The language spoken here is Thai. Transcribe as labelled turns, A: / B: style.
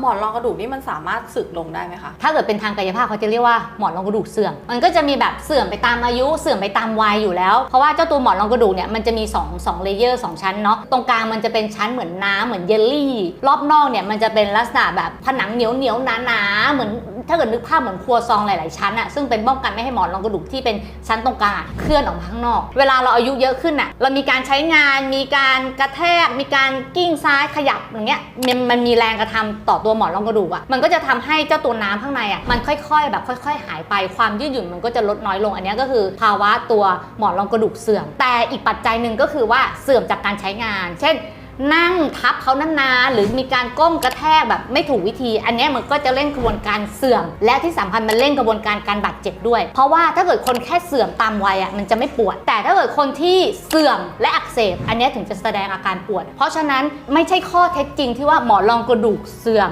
A: หมอนรองกระดูกนี่มันสามารถสึกลงได้ไหมคะ
B: ถ้าเกิดเป็นทางกายภาพเขาจะเรียกว่าหมอนรองกระดูกเสื่อม มันก็จะมีแบบเสื่อมไปตามอายุเสื่อมไปตามวัยอยู่แล้ว เพราะว่าเจ้าตัวหมอนรองกระดูกเนี่ยมันจะมี2 2เลเยอร์2ชั้นเนาะ ตรงกลางมันจะเป็นชั้นเหมือนน้ำเหมือนเยลลี่ รอบนอกเนี่ยมันจะเป็นลักษณะแบบผนังเหนียวเหนียวๆหนาๆเหมือน ถ้าเกิดนึกภาพเหมือนครัวซองหลาย ๆ ชั้นอะซึ่งเป็นป้องกันไม่ให้หมอนรองกระดูกที่เป็นชั้นตรงกลางเคลื่อนออกมาข้างนอก เวลาเราอายุเยอะขึ้นอะเรามีการใช้งาน มีการกระแทก มีการกิ้งซ้ายขยับอย่างเงี้ยมันมันมีแรงกระทำต่อตัวหมอนรองกระดูกอะมันก็จะทำให้เจ้าตัวน้ำข้างในอะมันค่อย ๆ แบบค่อย ๆ หายไปความยืดหยุ่นมันก็จะลดน้อยลงอันนี้ก็คือ ภาวะตัวหมอนรองกระดูกเสื่อม แต่อีกปัจจัยหนึ่งก็คือว่าเสื่อมจากการใช้งาน เช่น นั่งทับเขานานๆหรือมีการก้มกระแทกแบบไม่ถูกวิธี อันนี้มันก็จะเร่งกระบวนการเสื่อม และที่สำคัญมันเร่งกระบวนการการบาดเจ็บด้วย เพราะว่าถ้าเกิดคนแค่เสื่อมตามวัยอะมันจะไม่ปวด แต่ถ้าเกิดคนที่เสื่อมและอักเสบ อันนี้ถึงจะแสดงอาการปวด เพราะฉะนั้นไม่ใช่ข้อเท็จจริงที่ว่าหมอนรองกระดูกเสื่อม